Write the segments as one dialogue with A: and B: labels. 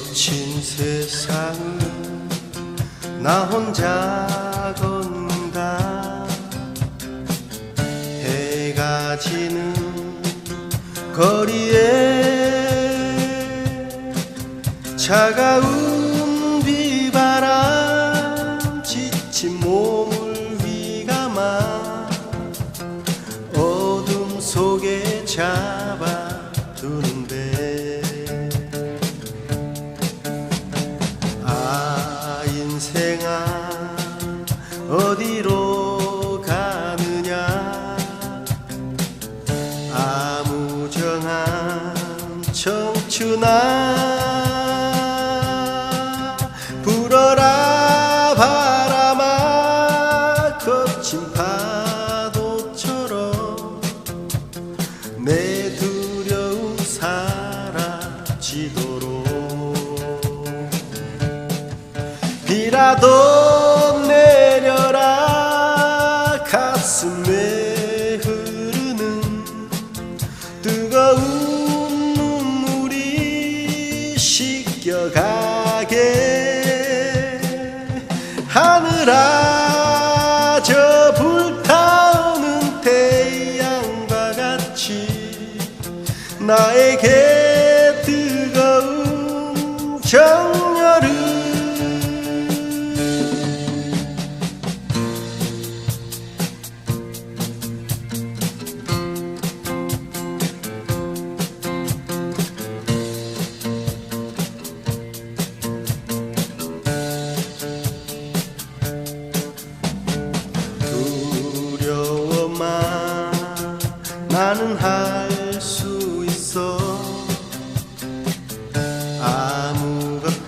A: 거친 세상을 나 혼자 걷는다. 해가 지는 거리에 차가운 비바람 불어라 바람아 거친 파도처럼 내 두려움 사라지도록. 비라도 내려라 가슴에 씻겨가게 하늘아 저 불타오는 태양과 같이 나에게 뜨거운 정 나는 할 수 있어.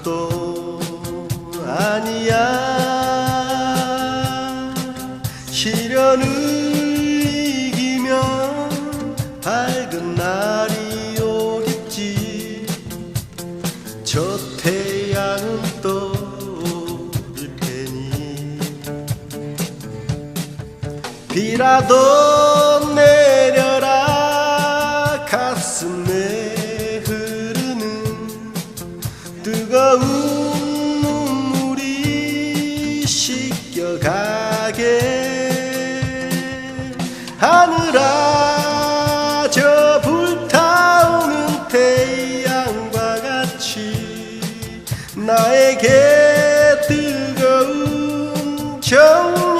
A: 아무것도 아니야. 시련을 이기면 밝은 날이 오겠지. 저 태양은 떠 비라도 내려라. 가슴에 흐르는 뜨거운 눈물이 씻겨가게. 하늘아 저 불타오는 태양과 같이 나에게 뜨거운 정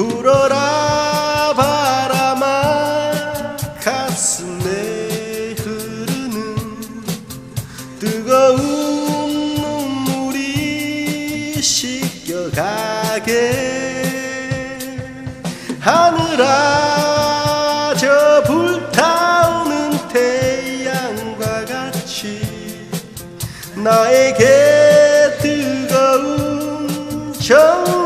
A: 불어라 바람아 가슴에 흐르는 뜨거운 눈물이 씻겨가게. 하늘아 저 불타오는 태양과 같이 나에게 뜨거운 정